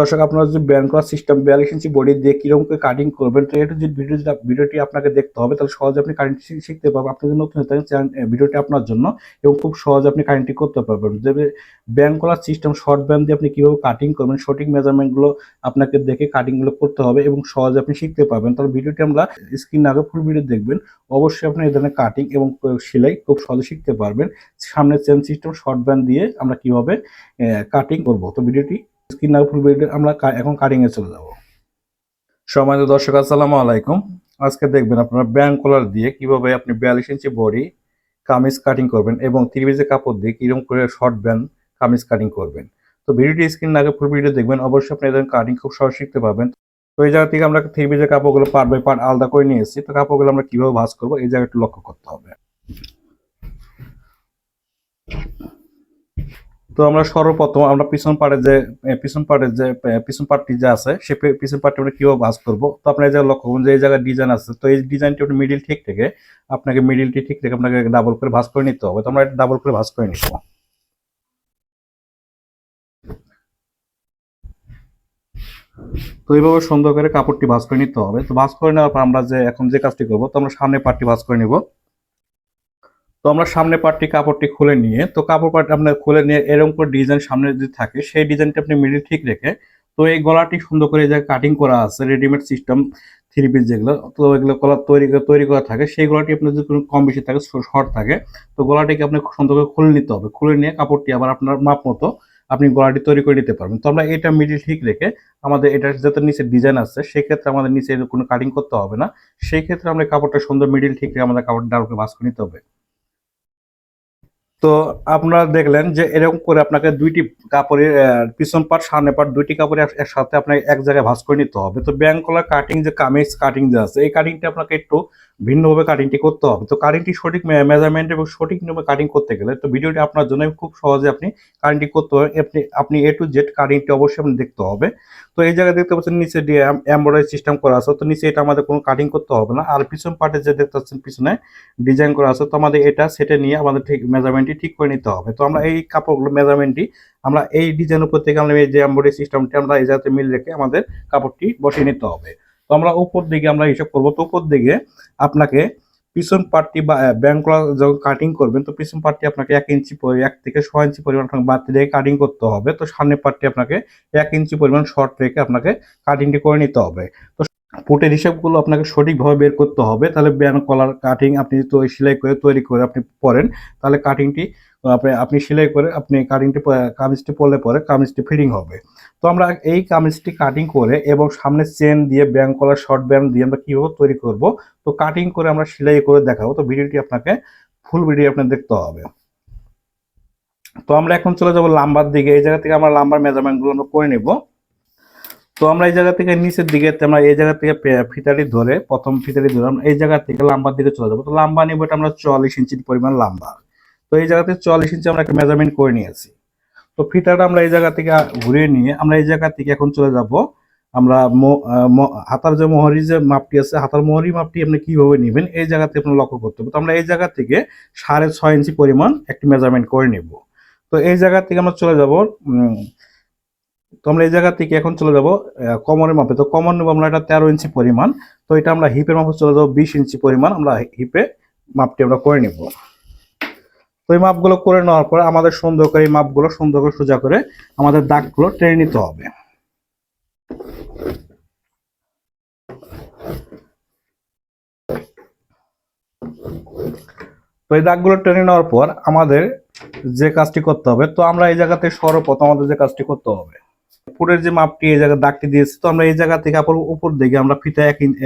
দর্শক, আপনারা যদি ব্যান করার সিস্টেম বিয়াল্লিশ ইঞ্চি বডি দিয়ে কীরকম করে কাটিং করবেন, তো এটা যদি ভিডিও যদি ভিডিওটি আপনাকে দেখতে হবে, তাহলে সহজে আপনি কারেন্ট শিখতে পারবেন। আপনি যদি নতুন থাকেন ভিডিওটি আপনার জন্য এবং খুব সহজে আপনি কাটিংটি করতে পারবেন। যে ব্যান করার সিস্টেম শর্ট ব্যান দিয়ে আপনি কীভাবে কাটিং করবেন, সঠিক মেজারমেন্টগুলো আপনাকে দেখে কাটিংগুলো করতে হবে এবং সহজে আপনি শিখতে পারবেন। তাহলে ভিডিওটি আমরা স্ক্রিন আগে ফুল ভিডিও দেখবেন। অবশ্যই আপনি এই ধরনের কাটিং এবং সেলাই খুব সহজে শিখতে পারবেন। সামনে চেন সিস্টেম শর্ট ব্যান দিয়ে আমরা কীভাবে কাটিং করব। তো ভিডিওটি স্ক্রিন আগে ফুল আমরা এখন কাটিং এ চলে যাব। সম্মানিত দর্শক, আসসালামু আলাইকুম। আজকে দেখবেন আপনারা ব্যাং কলার দিয়ে কীভাবে আপনি বিয়াল্লিশ ইঞ্চি বডি কামিজ কাটিং করবেন এবং ত্রিভুজে কাপড় দিয়ে কীরকম করে শর্ট ব্যান কামিজ কাটিং করবেন। তো ভিডিওটি স্ক্রিন আগে ফুল ভিডিও দেখবেন, অবশ্যই আপনি এদের কাটিং খুব সহজ শিখতে পাবেন তো এই জায়গা থেকে আমরা থ্রিবিজের কাপড়গুলো পার্ট বাই পার্ট আলাদা করে নিয়ে এসেছি তো কাপড়গুলো আমরা কীভাবে ভাঁজ করব, এই জায়গাটা লক্ষ্য করতে হবে। তো আমরা সর্বপ্রথম আমরা পিছন পাড়ে যে পিছন পাড়ে যে পিছন পার্টটি যে আছে, সে পিছন পার্টটি আমরা কীভাবে ভাঁজ করব? তো আপনার এই লক্ষ্য করুন যে এই জায়গায় ডিজাইন আছে। তো এই ডিজাইনটি আপনি মিডিল ঠিক থেকে আপনাকে মিডিলটি ঠিক থেকে আপনাকে ডাবল করে ভাঁজ করে নিতে হবে। তো আমরা ডাবল করে ভাঁজ করে নিব। তো এইভাবে সুন্দর করে কাপড়টি ভাঁজ করে নিতে হবে। তো ভাঁজ করে নেওয়ার পর আমরা যে, এখন যে কাজটি করব, তো আমরা সামনে পার্টটি ভাঁজ করে নিব। তো আমরা সামনে পার্টটি কাপড়টি খুলে নিয়ে, তো কাপড় পার্ট আপনার খুলে নিয়ে এরকম করে ডিজাইন সামনে যদি থাকে, সেই ডিজাইনটা আপনি মিডিল ঠিক রেখে, তো এই গলাটি সুন্দর করে যে কাটিং করা আছে রেডিমেড সিস্টেম থ্রি পিস যেগুলো, তো এগুলো গলা তৈরি তৈরি করা থাকে, সেই গলাটি আপনার যদি কোনো কম বেশি থাকে শর্ট থাকে, তো গলাটিকে আপনি সুন্দর করে খুলে নিতে হবে। খুলে নিয়ে কাপড়টি আবার আপনার মাপ মতো আপনি গলাটি তৈরি করে নিতে পারবেন। তো আমরা এটা মিডিল ঠিক রেখে আমাদের এটার যাতে নিচে ডিজাইন আছে, সেক্ষেত্রে আমাদের নিচে কোনো কাটিং করতে হবে না। সেই ক্ষেত্রে আমরা কাপড়টা সুন্দর মিডিল ঠিক রেখে আমাদের কাপড় ডালকে ভাস করে নিতে হবে। তো আপনারা দেখলেন যে এরকম করে আপনাকে দুইটি কাপড়ের পিছন পাট, সামনে পাট দুইটি কাপড়ে একসাথে আপনাকে এক জায়গায় ভাঁজ করে নিতে হবে। তো ব্যাংকলার কাটিং যে কামিজ কাটিং যে আছে, এই কাটিংটা আপনাকে একটু ভিন্নভাবে কাটিংটি করতে হবে। তো কাটিংটি সঠিক মেজারমেন্ট এবং সঠিক নিয়মে কাটিং করতে গেলে তো ভিডিওটি আপনার জন্য খুব সহজে আপনি কাটিংটি করতে হবে আপনি আপনি এ টু জেড কাটিংটি অবশ্যই আপনি দেখতে হবে। তো এই জায়গায় দেখতে পাচ্ছেন নিচে এমব্রয়ডারি সিস্টেম করা আছে। তো নিচে এটা আমাদের কোনো কাটিং করতে হবে না। আর পিছন পার্টে যে দেখতে পাচ্ছেন পিছনে ডিজাইন করা আছে, তো আমাদের এটা সেটে নিয়ে আমাদের ঠিক মেজারমেন্টটি ঠিক করে নিতে হবে। তো আমরা এই কাপড়গুলো মেজারমেন্টটি আমরা এই ডিজাইন উপর থেকে আমরা এই যে এমব্রয়ডারি সিস্টেমটি আমরা এই জায়গাতে মিল রেখে আমাদের কাপড়টি বসিয়ে নিতে হবে। তো আমরা উপর দিকে আমরা হিসাব করব। তো উপর দিকে আপনাকে পিছন পার্টটি বা ব্যাংকলা যখন কাটিং করবেন, তো পিছন পার্টটি আপনাকে এক ইঞ্চি এক থেকে ছয় ইঞ্চি পরিমাণ আপনাকে বাড়তি রেখে কাটিং করতে হবে। তো সামনের পার্টটি আপনাকে এক ইঞ্চি পরিমাণ শর্ট রেখে আপনাকে কাটিংটি করে নিতে হবে। তো ফুটের হিসাবগুলো আপনাকে সঠিকভাবে বের করতে হবে। তাহলে ব্যান কলার কাটিং আপনি তো সেলাই করে তৈরি করে আপনি পরেন, তাহলে কাটিংটি আপনি আপনি সেলাই করে আপনি কাটিংটি কামিজটি পরলে পরে কামিজটি ফিটিং হবে। তো আমরা এই কামিজটি কাটিং করে এবং সামনে চেন দিয়ে ব্যাং কলার শর্ট ব্যাং দিয়ে আমরা কীভাবে তৈরি করব, তো কাটিং করে আমরা সেলাই করে দেখাবো। তো ভিডিওটি আপনাকে ফুল ভিডিও আপনার দেখতে হবে। তো আমরা এখন চলে যাব লাম্বার দিকে। এই জায়গা থেকে আমরা লাম্বার মেজারমেন্টগুলো আমরা করে নেব। তো আমরা এই জায়গা থেকে নিচের দিকে আমরা এই জায়গা থেকে ফিতাটি ধরে, প্রথম ফিতাটি ধরে আমরা এই জায়গা থেকে লাম্বার দিকে চলে যাব। তো লাম্বা নিব এটা আমরা চুয়াল্লিশ ইঞ্চির পরিমাণ লাম্বা তো এই জায়গাতে চুয়াল্লিশ ইঞ্চি আমরা একটা মেজারমেন্ট করে নিয়েছি। তো ফিতাটা আমরা এই জায়গা থেকে ঘুরিয়ে নিয়ে আমরা এই জায়গা থেকে এখন চলে যাব। আমরা হাতার যে মোহরি যে মাপটি আছে, হাতার মোহরি মাপটি আপনি কীভাবে নেবেন এই জায়গাতে আপনি লক্ষ্য করতে হবে। তো আমরা এই জায়গা থেকে সাড়ে ছয় ইঞ্চি পরিমাণ একটি মেজারমেন্ট করে নিব। তো এই জায়গা থেকে আমরা চলে যাব তো আমরা এই জায়গা থেকে এখন চলে যাব কমনের মাপে। তো কমন নেব আমরা এটা তেরো ইঞ্চি পরিমাণ। তো এটা আমরা হিপের মাপে চলে যাব, বিশ ইঞ্চি পরিমাণ আমরা হিপে মাপটি আমরা করে নিব। তো এই মাপগুলো করে নেওয়ার পরে আমাদের সুন্দর করে এই মাপগুলো সুন্দর করে সোজা করে আমাদের দাগগুলো টেনে নিতে হবে। তো এই দাগগুলো টেনে নেওয়ার পর আমাদের যে কাজটি করতে হবে, তো আমরা এই জায়গাতে সর্বপ্রথম আমাদের যে কাজটি করতে হবে। উপরের যে মাপটি, এই জায়গায় দাগটি দিয়েছি, তো আমরা এই জায়গা থেকে আবার উপর দিকে আমরা ফিতা এক ইঞ্চি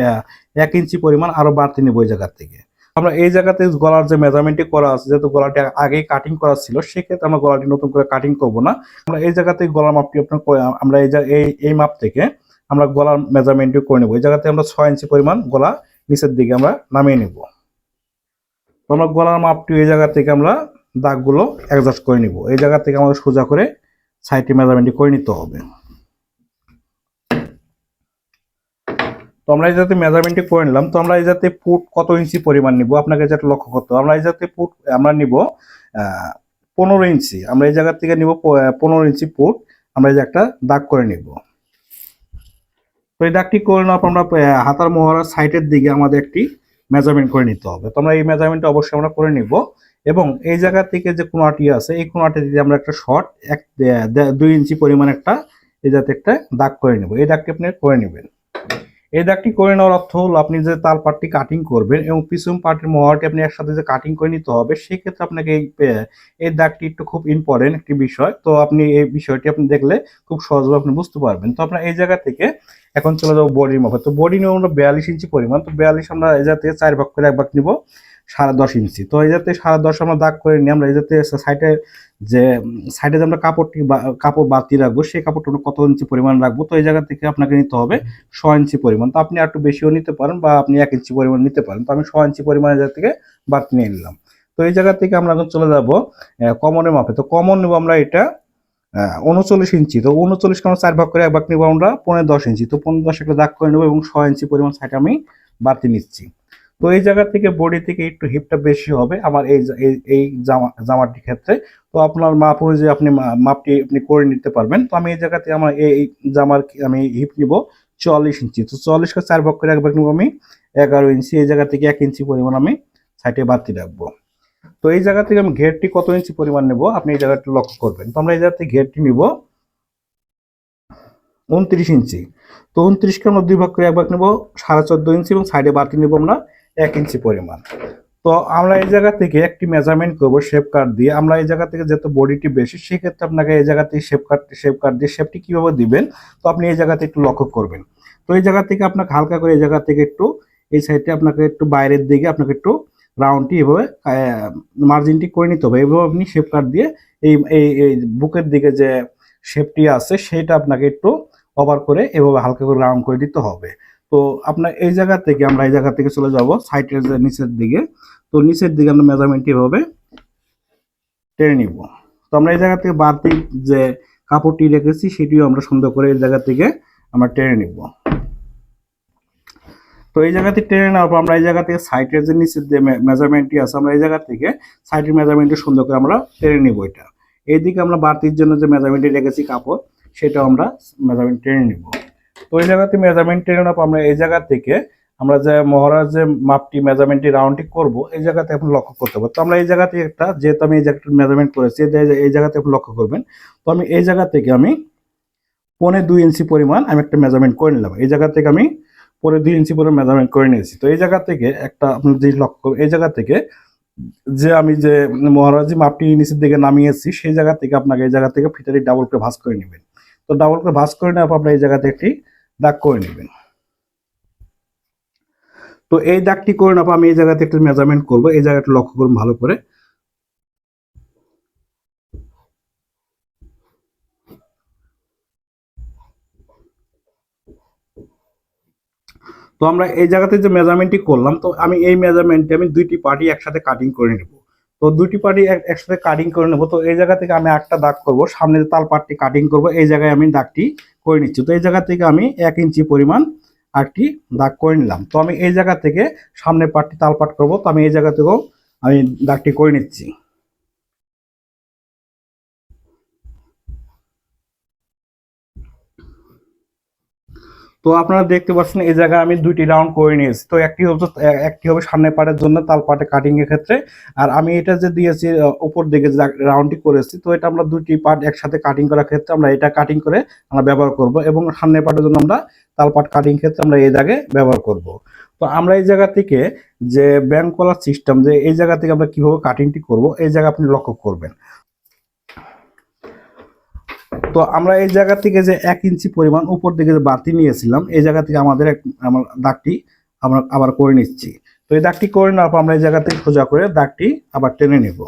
এক ইঞ্চি পরিমাণ আরও বাড়তি নেব এই জায়গা থেকে। আমরা এই জায়গাতে গলার যে মেজারমেন্টটি করা আছে, যেহেতু গলাটি আগেই কাটিং করা ছিল, সেক্ষেত্রে আমরা গলাটি নতুন করে কাটিং করব না। আমরা এই জায়গাতে গলার মাপটি আপনার আমরা এই এই এই মাপ থেকে আমরা গলার মেজারমেন্টটি করে নেব। এই জায়গাতে আমরা ছয় ইঞ্চি পরিমাণ গলা নিচের দিকে আমরা নামিয়ে নেব। আমরা গলার মাপটি এই জায়গা থেকে আমরা দাগগুলো অ্যাডজাস্ট করে নিব। এই জায়গা থেকে আমাদের সোজা করে সাইডটি মেজারমেন্টটি করে নিতে হবে। আমরা এই যাতে মেজারমেন্টটি করে নিলাম। তো আমরা এই যাতে ফুট কত ইঞ্চি পরিমাণ নিব? আপনাকে যেটা লক্ষ্য করতে আমরা এই যাতে ফুট আমরা নিব পনেরো ইঞ্চি। আমরা এই জায়গার থেকে নিব পনেরো ইঞ্চি ফুট আমরা এই যে একটা দাগ করে নিব। তো এই দাগটি করে নেওয়ার আমরা হাতার মোহরার সাইডের দিকে আমাদের একটি মেজারমেন্ট করে নিতে হবে। তো আমরা এই মেজারমেন্টটা অবশ্যই আমরা করে নিব। এবং এই জায়গা থেকে যে কোনাটি আছে, এই কোনাটি দিয়ে আমরা একটা শর্ট এক দুই ইঞ্চি পরিমাণ একটা, এই যাতে একটা দাগ করে নেব। এই দাগটি আপনি করে নেবেন। এই দাগটি করে নেওয়ার অর্থ হলো আপনি যে তাল পাটটি কাটিং করবেন এবং পিছন পাটের মোহরটি আপনি একসাথে যে কাটিং করে নিতে হবে, সেক্ষেত্রে আপনাকে এই এই দাগটি একটু খুব ইম্পর্টেন্ট একটি বিষয়। তো আপনি এই বিষয়টি আপনি দেখলে খুব সহজভাবে আপনি বুঝতে পারবেন। তো আপনার এই জায়গা থেকে এখন চলে যাব বডির মাপে। তো বডি নিয়ে আমরা বিয়াল্লিশ ইঞ্চি পরিমাণ। তো বিয়াল্লিশ আমরা এই জায়গা থেকে চার ভাগ করে এক ভাগ নিব। সাড়ে দশ ইঞ্চি। তো এই যাতে সাড়ে দশ আমরা দাগ করে নিই, আমরা এই যাতে সাইডে যে সাইডে যে আমরা কাপড়টি কাপড় বাতি রাখব, সেই কাপড়টা আমরা কত ইঞ্চি পরিমাণ রাখব, তো এই জায়গা থেকে আপনাকে নিতে হবে ছ ইঞ্চি পরিমাণ। তো আপনি একটু বেশিও নিতে পারেন বা আপনি এক ইঞ্চি পরিমাণ নিতে পারেন। তো আমি ছ ইঞ্চি পরিমাণের জায়গা থেকে বাড়তি নিয়ে নিলাম। তো এই জায়গা থেকে আমরা এখন চলে যাব কমনের মাপে। তো কমন নেব আমরা এটা উনচল্লিশ ইঞ্চি। তো উনচল্লিশকে আমরা চার ভাগ করে এক ভাগ নেব আমরা পনেরো দশ ইঞ্চি। তো পনেরো দশ একটা দাগ করে নেব এবং ছ ইঞ্চি পরিমাণ সাইড আমি বাড়তি নিচ্ছি। তো এই জায়গা থেকে বডি থেকে একটু হিপটা বেশি হবে আমার এই এই- জামা, জামাটির ক্ষেত্রে। তো আপনার মাপ অনুযায়ী আপনি মাপটি আপনি করে নিতে পারবেন। তো আমি এই জায়গাতে আমার এই জামার আমি হিপ নিব চুয়াল্লিশ ইঞ্চি। তো চুয়াল্লিশকে চার ভাগ করে এক ভাগ নিব আমি এগারো ইঞ্চি। এই জায়গা থেকে এক ইঞ্চি পরিমাণ আমি সাইডে বাড়তি রাখব। তো এই জায়গা থেকে আমি ঘেরটি কত ইঞ্চি পরিমাণ নেব আপনি এই জায়গাটি লক্ষ্য করবেন। তো আমরা এই জায়গা থেকে ঘেরটি নিব উনত্রিশ ইঞ্চি। তো উনত্রিশকে আমরা দুই ভাগ করে এক ভাগ নেব সাড়ে চোদ্দ ইঞ্চি এবং সাইডে বাড়তি নেব আমরা এক ইঞ্চি পরিমাণ। তো আমরা এই জায়গা থেকে একটি মেজারমেন্ট করব শেপ কাট দিয়ে। আমরা এই জায়গা থেকে যেহেতু বডিটি বেশি, সেক্ষেত্রে আপনাকে এই জায়গা থেকে শেপ কাট শেপ কাট দিয়ে শেপটি কীভাবে দিবেন, তো আপনি এই জায়গাতে একটু লক্ষ্য করবেন। তো এই জায়গা থেকে আপনাকে হালকা করে এই জায়গা থেকে একটু, এই সাইডে আপনাকে একটু বাইরের দিকে আপনাকে একটু রাউন্ডটি এভাবে মার্জিনটি করে নিতে হবে। এভাবে আপনি শেপ কাট দিয়ে এই এই বুকের দিকে যে শেপটি আছে, সেটা আপনাকে একটু ওভার করে এভাবে হালকা করে রাউন্ড করে দিতে হবে। তো আপনার এই জায়গা থেকে আমরা এই জায়গা থেকে চলে যাব সাইডের যে নিচের দিকে। তো নিচের দিকে আমরা মেজারমেন্টটি এভাবে টেনে নিব? তো আমরা এই জায়গা থেকে বাড়তি যে কাপড়টি রেখেছি, সেটিও আমরা সুন্দর করে এই জায়গা থেকে আমরা টেনে নিব। তো এই জায়গা থেকে টেনে নেওয়ার পর আমরা এই জায়গা থেকে সাইটের যে নিচের যে মেজারমেন্টটি আছে, আমরা এই জায়গা থেকে সাইটের মেজারমেন্টটি সুন্দর করে আমরা টেনে নিব এটা। এইদিকে আমরা বাড়তির জন্য যে মেজারমেন্টটি রেখেছি কাপড়, সেটাও আমরা মেজারমেন্ট টেনে নিব। তো এই জায়গাতে মেজারমেন্ট টেনে আমরা এই জায়গা থেকে আমরা যে মহড়ার যে মাপটি মেজারমেন্টটি রাউন্ডটি করব, এই জায়গাতে এখন লক্ষ্য করতে হবে। তো আমরা এই জায়গাতে একটা, যেহেতু আমি এই জায়গাটা মেজারমেন্ট করেছি, এই জায়গাতে আপনি লক্ষ্য করবেন। তো আমি এই জায়গা থেকে আমি পনে দুই ইঞ্চি পরিমাণ আমি একটা মেজারমেন্ট করে নিলাম। এই জায়গা থেকে আমি পরে দুই ইঞ্চি পরে মেজারমেন্ট করে নিয়েছি। তো এই জায়গা থেকে একটা, আপনি যদি লক্ষ্য এই জায়গা থেকে যে আমি যে মহারাজি মাপটি নিচের দিকে নামিয়েছি, সেই জায়গা থেকে আপনাকে এই জায়গা থেকে ফিটারি ডাবল করে ভাঁজ করে নেবেন। তো ডাবল করে ভাঁজ করে নেওয়ার পর আপনার এই জায়গাতে একটি দাগ করে নেবেন। তো এই দাগটি করে পর আমি এই জায়গাতে একটু মেজারমেন্ট করব। এই জায়গাটা লক্ষ্য করুন ভালো করে। তো আমরা এই জায়গাতে যে মেজারমেন্টটি করলাম, তো আমি এই মেজারমেন্টে আমি দুইটি পার্টি একসাথে কাটিং করে নেব। তো দুইটি পার্টি একসাথে কাটিং করে নেব। তো এই জায়গা থেকে আমি একটা দাগ করব। সামনে তাল পাটটি কাটিং করব, এই জায়গায় আমি দাগটি করে নিচ্ছি। তো এই জায়গা থেকে আমি এক ইঞ্চি পরিমাণ আরটি দাগ করে নিলাম। তো আমি এই জায়গা থেকে সামনে পাটটি তালপাট করব। তো আমি এই জায়গা থেকেও আমি দাগটি করে নিচ্ছি। তো আপনারা দেখতে পাচ্ছেন এই জায়গায় আমি দুইটি রাউন্ড করে নিয়েছি। তো একটি হচ্ছে, একটি হবে সামনের পাটের জন্য, তাল পাটে কাটিং এর ক্ষেত্রে। আর আমি এটা যে দিয়েছি উপর দিকে রাউন্ডটি করেছি, তো এটা আমরা দুইটি পার্ট একসাথে কাটিং করার ক্ষেত্রে আমরা এটা কাটিং করে আমরা ব্যবহার করব এবং সামনের পাটের জন্য আমরা তাল পাট কাটিং ক্ষেত্রে আমরা এই জায়গায় ব্যবহার করব। তো আমরা এই জায়গা থেকে যে ব্যাংক কলার সিস্টেম যে এই জায়গা থেকে আমরা কীভাবে কাটিংটি করব, এই জায়গা আপনি লক্ষ্য করবেন। তো আমরা এই জায়গা থেকে যে এক ইঞ্চি পরিমাণ উপর দিকে যে বাড়তি নিয়েছিলাম, এই জায়গা থেকে আমাদের আমার দাগটি আমরা আবার করে নিচ্ছি। তো এই দাগটি করে নেওয়ার পর আমরা এই জায়গা থেকে সোজা করে দাগটি আবার টেনে নেব।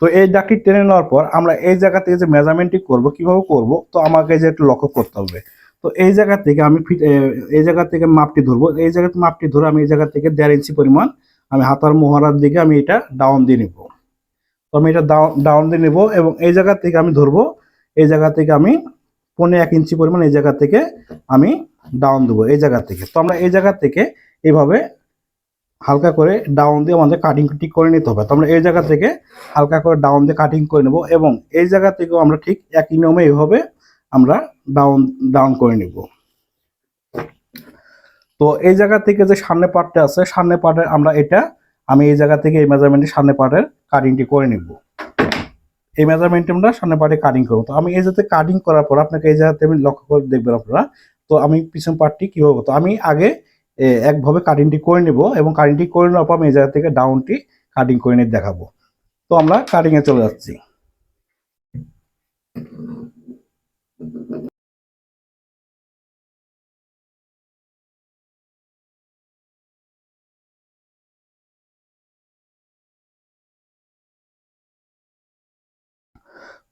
তো এই দাগটি টেনে নেওয়ার পর আমরা এই জায়গা থেকে যে মেজারমেন্টটি করব, কীভাবে করব, তো আমাকে যে একটু লক্ষ্য করতে হবে। তো এই জায়গা থেকে আমি ফিট এই জায়গা থেকে মাপটি ধরবো। এই জায়গাতে মাপটি ধরে আমি এই জায়গা থেকে দেড় ইঞ্চি পরিমাণ আমি হাতার মোহরার দিকে আমি এটা ডাউন দিয়ে নিব। তো আমি এটা ডাউন ডাউন দিয়ে নেব এবং এই জায়গা থেকে আমি ধরবো, এই জায়গা থেকে আমি পনেরো এক ইঞ্চি পরিমাণ এই জায়গা থেকে আমি ডাউন দেবো, এই জায়গা থেকে। তো আমরা এই জায়গা থেকে এইভাবে হালকা করে ডাউন দিয়ে আমাদের কাটিং ঠিক করে নিতে হবে। তো আমরা এই জায়গা থেকে হালকা করে ডাউন দিয়ে কাটিং করে নেব এবং এই জায়গা থেকেও আমরা ঠিক একই নিয়মে এইভাবে আমরা ডাউন ডাউন করে নেব। তো এই জায়গা থেকে যে সামনে পার্টটা আছে, সামনে পার্টের আমরা এটা, আমি এই জায়গা থেকে এই মেজারমেন্টের সামনে পার্টের কাটিংটি করে নিব। এই মেজারমেন্টে আমরা সামনে পার্টে কাটিং করব। তো আমি এই যাতে কাটিং করার পর আপনাকে এই জায়গাতে আমি লক্ষ্য করে দেখবেন আপনারা। তো আমি পিছন পার্টটি কীভাবে তো আমি আগে একভাবে কাটিংটি করে নেব এবং কাটিংটি করে নেওয়ার পর আমি এই জায়গা থেকে ডাউনটি কাটিং করে নিয়ে দেখাবো। তো আমরা কাটিংয়ে চলে যাচ্ছি।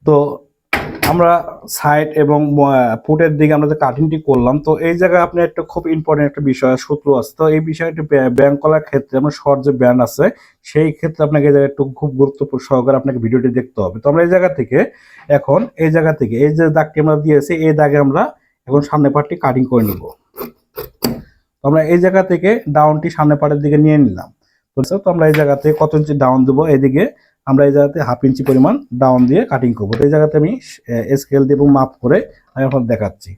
তো আমরা সাইড এবং ফুটের দিকে আমরা যে কাটিংটি করলাম, তো এই জায়গায় আপনি একটা খুব ইম্পর্টেন্ট একটা বিষয়, সূত্র আছে। তো এই বিষয়টি ব্যায়াম করার ক্ষেত্রে আমরা শর্ট যে ব্যায়াম আছে, সেই ক্ষেত্রে আপনাকে এই জায়গায় একটু খুব গুরুত্বপূর্ণ সহকারে আপনাকে ভিডিওটি দেখতে হবে। তো আমরা এই জায়গা থেকে এখন, এই জায়গা থেকে, এই যে দাগটি আমরা দিয়েছি, এই দাগে আমরা এখন সামনে পার্টটি কাটিং করে নিব। তো আমরা এই জায়গা থেকে ডাউনটি সামনে পার্টের দিকে নিয়ে নিলাম? তো আমরা এই জায়গা থেকে কত ইঞ্চি ডাউন দেবো? এদিকে আমরা এই জায়গাতে হাফ ইঞ্চি পরিমাণ ডাউন দিয়ে কাটিং করব। তো এই জায়গাতে আমি স্কেল দিয়ে এবং মাপ করে আমি এখন দেখাচ্ছি।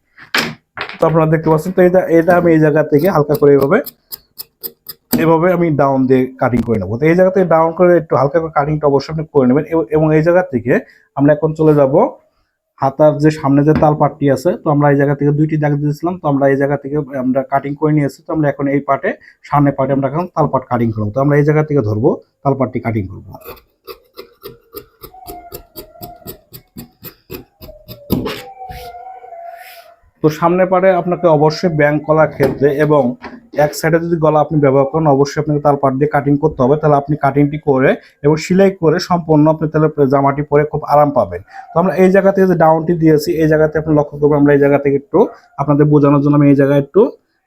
তো আপনারা দেখতে পাচ্ছেন, তো এটা এটা আমি এই জায়গা থেকে হালকা করে এভাবে এভাবে আমি ডাউন দিয়ে কাটিং করে নেব। তো এই জায়গা থেকে ডাউন করে একটু হালকা করে কাটিংটা অবশ্যই আপনি করে নেবেন। এবং- এই জায়গা থেকে আমরা এখন চলে যাব হাতার যে সামনে যে তাল পাটটি আছে, তো আমরা এই জায়গা থেকে দুইটি দাগ দিয়েছিলাম, তো আমরা এই জায়গা থেকে আমরা কাটিং করে নিয়েছি। তো আমরা এখন এই পার্টে সামনে পার্টে আমরা এখন তাল পাট কাটিং করব। তো আমরা এই জায়গা থেকে ধরবো, তাল পাটটি কাটিং করব। তো সামনে পারে আপনাকে অবশ্যই ব্যাংক করার ক্ষেত্রে এবং এক সাইডে যদি গলা আপনি ব্যবহার করেন, অবশ্যই আপনাকে তার পাট দিয়ে কাটিং করতে হবে। তাহলে আপনি কাটিংটি করে এবং সেলাই করে সম্পূর্ণ আপনি তাহলে জামাটি পরে খুব আরাম পাবেন। তো আমরা এই জায়গা থেকে যে ডাউনটি দিয়েছি, এই জায়গাতে আপনি লক্ষ্য করবেন, আমরা এই জায়গা থেকে একটু আপনাদের বোঝানোর জন্য আমি এই জায়গায় একটু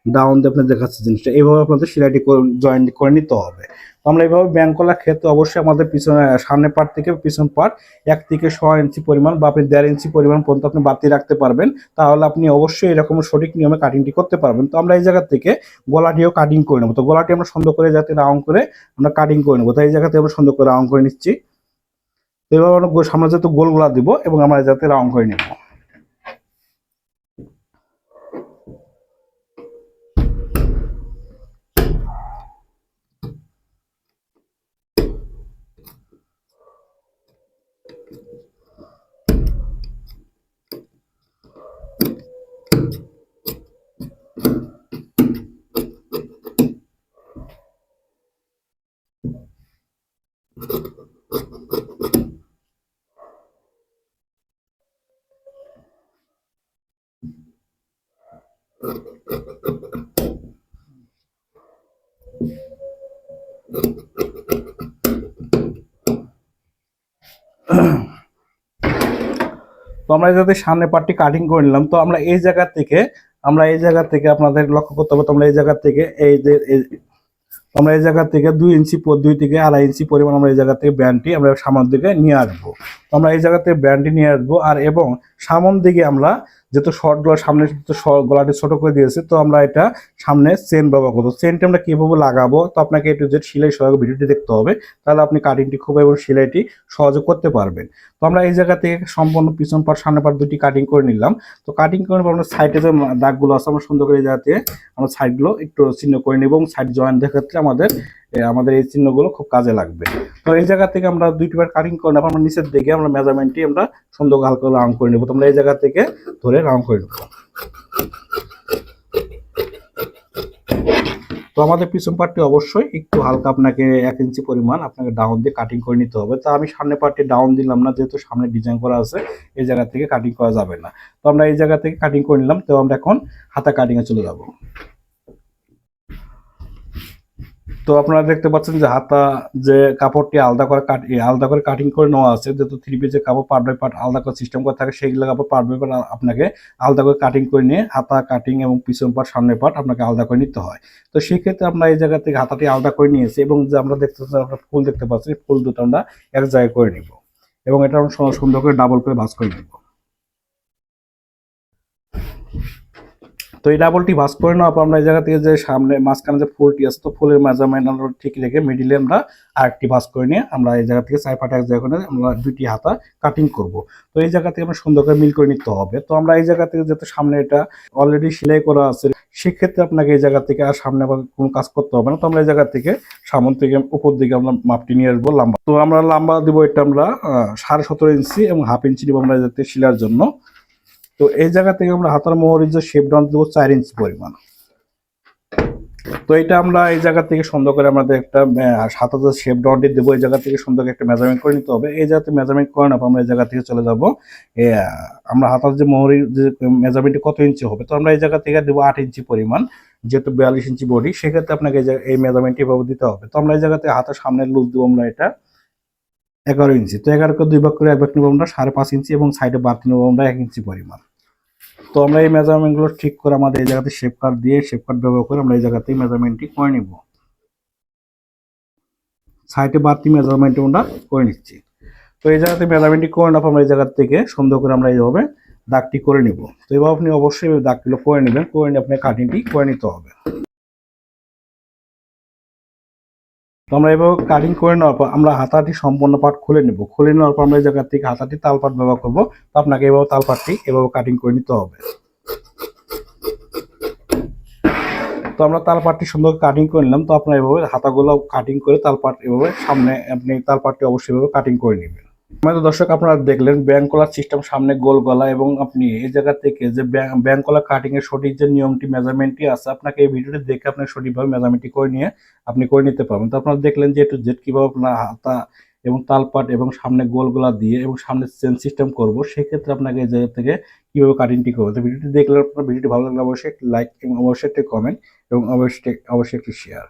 ডাউন দিয়ে আপনার দেখাচ্ছি জিনিসটা। এইভাবে আপনাদের সেলাইটি জয়েন করে নিতে হবে। আমরা এইভাবে ব্যাংক করার ক্ষেত্রে অবশ্যই আমাদের পিছনে সামনে পার্ট থেকে পিছন পার্ট এক থেকে ছ ইঞ্চি পরিমাণ বা আপনি দেড় ইঞ্চি পরিমাণ পর্যন্ত আপনি বাতি রাখতে পারবেন। তাহলে আপনি অবশ্যই এরকম সঠিক নিয়মে কাটিংটি করতে পারবেন। তো আমরা এই জায়গা থেকে গলাটিও কাটিং করে নেব। তো গলাটি আমরা সুন্দর করে যাতে রাউন্ড করে আমরা কাটিং করে নেব। তো এই জায়গাতে আমরা সুন্দর করে রাউন্ড করে নিচ্ছি। এভাবে আমরা সামনে যাতে গোল গোলা দিব এবং আমরা যাতে রাউন্ড করে নেব। তো আমরা যাতে সামনে পার্টি কাটিং করে নিলাম। তো আমরা এই জায়গা থেকে, আমরা এই জায়গা থেকে আপনাদের লক্ষ্য করতে হবে তোমরা এই জায়গা থেকে এই যে আমরা এই জায়গা থেকে দুই ইঞ্চি দুই থেকে আড়াই ইঞ্চি পরিমাণ আমরা এই জায়গা থেকে ব্যান্ডটি আমরা সামনের দিকে নিয়ে আসব। আমরা এই জায়গা থেকে ব্যান্ডটি নিয়ে আসব আর এবং সামন দিকে আমরা যেহেতু শর্ট গলা সামনে গলাটি ছোট করে দিয়েছে, তো আমরা এটা সামনে চেন ব্যবহার করব। চেনটি আমরা কীভাবে লাগাবো, তো আপনাকে একটু যে সেলাই সহায়ক ভিডিওটি দেখতে হবে। তাহলে আপনি কাটিংটি খুব এবং সেলাইটি সহজে করতে পারবেন। তো আমরা এই জায়গা থেকে সম্পূর্ণ পিছন পাট সামনে পাট দুটি কাটিং করে নিলাম। তো কাটিং করে আমরা সাইডে যে দাগগুলো আছে আমরা সুন্দর করে এই জায়গাতে আমরা সাইডগুলো একটু চিহ্ন করে নিব এবং সাইড দেওয়ার ক্ষেত্রে আমাদের আমাদের এই চিহ্নগুলো খুব কাজে লাগবে। তো এই জায়গা থেকে আমরা দুইটি বার কাটিং করে নেব, আমরা নিচের দিকে আমরা মেজারমেন্টটি আমরা সুন্দর হালকা রাউন্ড করে নেব। তো আমরা এই জায়গা থেকে ধরে রাউন্ড করে নেব। তো আমাদের পিছন পার্টটি অবশ্যই একটু হালকা আপনাকে এক ইঞ্চি পরিমাণ আপনাকে ডাউন দিয়ে কাটিং করে নিতে হবে। তো আমি সামনে পার্টটি ডাউন দিলাম না, যেহেতু সামনে ডিজাইন করা আছে, এই জায়গা থেকে কাটিং করা যাবে না। তো আমরা এই জায়গা থেকে কাটিং করে নিলাম, তো আমরা এখন হাতা কাটিং এ চলে যাব। তো আপনারা দেখতে পাচ্ছেন যে হাতা যে কাপড়টি আলাদা করে কাট আলাদা করে কাটিং করে নেওয়া আছে, যেহেতু থ্রি পিসের কাপড় পার্ট বাই পার্ট আলাদা করে সিস্টেম করে থাকে, সেইগুলো কাপড় পার্ট বাই পার্ট আপনাকে আলাদা করে কাটিং করে নিয়ে হাতা কাটিং এবং পিছন পার্ট সামনের পার্ট আপনাকে আলাদা করে নিতে হয়। তো সেক্ষেত্রে আমরা এই জায়গা থেকে হাতাটি আলাদা করে নিয়েছি এবং যে আমরা দেখতে পাচ্ছি, আমরা ফুল দেখতে পাচ্ছি, ফুল দুটো আমরা এক জায়গায় করে নিব। এবং এটা আমরা সুন্দর করে ডাবল করে ভাঁজ করে নিব। তো এই ডাবলটি ভাঁজ করে নেওয়ার পর আমরা এই জায়গা থেকে যে সামনে মাঝখানে যে ফুলটি আছে, তো ফুলের মেজারমেন্ট আমরা ঠিক রেখে মিডিলে আমরা আরেকটি ভাঁজ করে নিয়ে আমরা এই জায়গা থেকে পাটা এক জায়গা করে আমরা দুইটি হাতা কাটিং করব। তো এই জায়গা থেকে আমরা সুন্দর করে মিল করে নিতে হবে। তো আমরা এই জায়গা থেকে যেহেতু সামনে এটা অলরেডি সেলাই করা আছে, সেক্ষেত্রে আপনাকে এই জায়গা থেকে আর সামনে কোনো কাজ করতে হবে না। তো আমরা এই জায়গা থেকে সামন থেকে উপর দিকে আমরা মাপটি নিয়ে আসব লম্বা। তো আমরা লম্বা দিব এটা আমরা সাড়ে সতেরো ইঞ্চি এবং হাফ ইঞ্চি দিব আমরা যাতে শিলার জন্য। তো এই জায়গা থেকে আমরা হাতার মোহরের যে শেপ ডাউন দেবো চার ইঞ্চি পরিমাণ। তো এটা আমরা এই জায়গা থেকে সুন্দর করে আমাদের একটা হাতার যে শেপ ডাউনটি দেবো। এই জায়গা থেকে সুন্দর করে একটা মেজারমেন্ট করে নিতে হবে। এই জায়গাতে মেজারমেন্ট করে নেব আমরা এই জায়গা থেকে চলে যাব। আমরা হাতার যে মোহরের যে মেজারমেন্টটি কত ইঞ্চি হবে, তো আমরা এই জায়গা থেকে দেবো আট ইঞ্চি পরিমাণ। যেহেতু বিয়াল্লিশ ইঞ্চি বডি সেক্ষেত্রে আপনাকে এই মেজারমেন্টটি এভাবে দিতে হবে। তো আমরা এই জায়গাতে হাতের সামনের লুজ দেবো আমরা এটা এগারো ইঞ্চি তো এগারোকে দুই ভাগ করে এক ভাগ নেব আমরা, সাড়ে পাঁচ ইঞ্চি এবং সাইডে বাড়তি নেব আমরা এক ইঞ্চি পরিমাণ। তো আমরা এই মেজারমেন্টগুলো ঠিক করে আমাদের এই জায়গাতে শেপ কার্ড দিয়ে শেপ কার্ড ব্যবহার করে আমরা এই জায়গাতেই মেজারমেন্টটি করে নিব। সাইডে বাড়তি মেজারমেন্ট আমরা করে নিচ্ছি। তো এই জায়গাতে মেজারমেন্টটি করে নেব আমরা এই জায়গার থেকে সুন্দর করে আমরা এইভাবে দাগটি করে নিব। তো এবার আপনি অবশ্যই দাগগুলো করে নেবেন, করে নিয়ে আপনার কাটিংটি করে নিতে হবে। তো আমরা এভাবে কাটিং করে নেওয়ার পর আমরা হাতাটি সম্পূর্ণ পাট খুলে নেব। খুলে নেওয়ার পর আমরা এই জায়গা থেকে হাতাটি তাল পাট ব্যবহার করব। তো আপনাকে এভাবে তাল পাটটি এভাবে কাটিং করে নিতে হবে। তো আমরা তাল পাটটি সুন্দর কাটিং করে নিলাম। তো আপনার এভাবে হাতাগুলো কাটিং করে তাল পাট এভাবে সামনে আপনি তাল পাটটি অবশ্যই এভাবে কাটিং করে নেবেন। আমাদের দর্শক আপনারা দেখলেন, ব্যাংক কলার সিস্টেম সামনে গোল গলা এবং আপনি এই জায়গা থেকে যে ব্যাংক কলা কাটিং এর সঠিক যে নিয়মটি মেজারমেন্টটি আছে, আপনাকে এই ভিডিওটি দেখে আপনি সঠিকভাবে মেজারমেন্টটি করে নিয়ে আপনি করে নিতে পারবেন। তো আপনারা দেখলেন যে একটু জেট কীভাবে আপনার হাতা এবং তালপাট এবং সামনে গোল গলা দিয়ে এবং সামনে চেন সিস্টেম করব, সেক্ষেত্রে আপনাকে এই জায়গা থেকে কীভাবে কাটিংটি করব। তো ভিডিওটি দেখলে আপনার ভিডিওটি ভালো লাগলে অবশ্যই একটি লাইক এবং অবশ্যই একটি কমেন্ট এবং অবশ্যই অবশ্যই একটি শেয়ার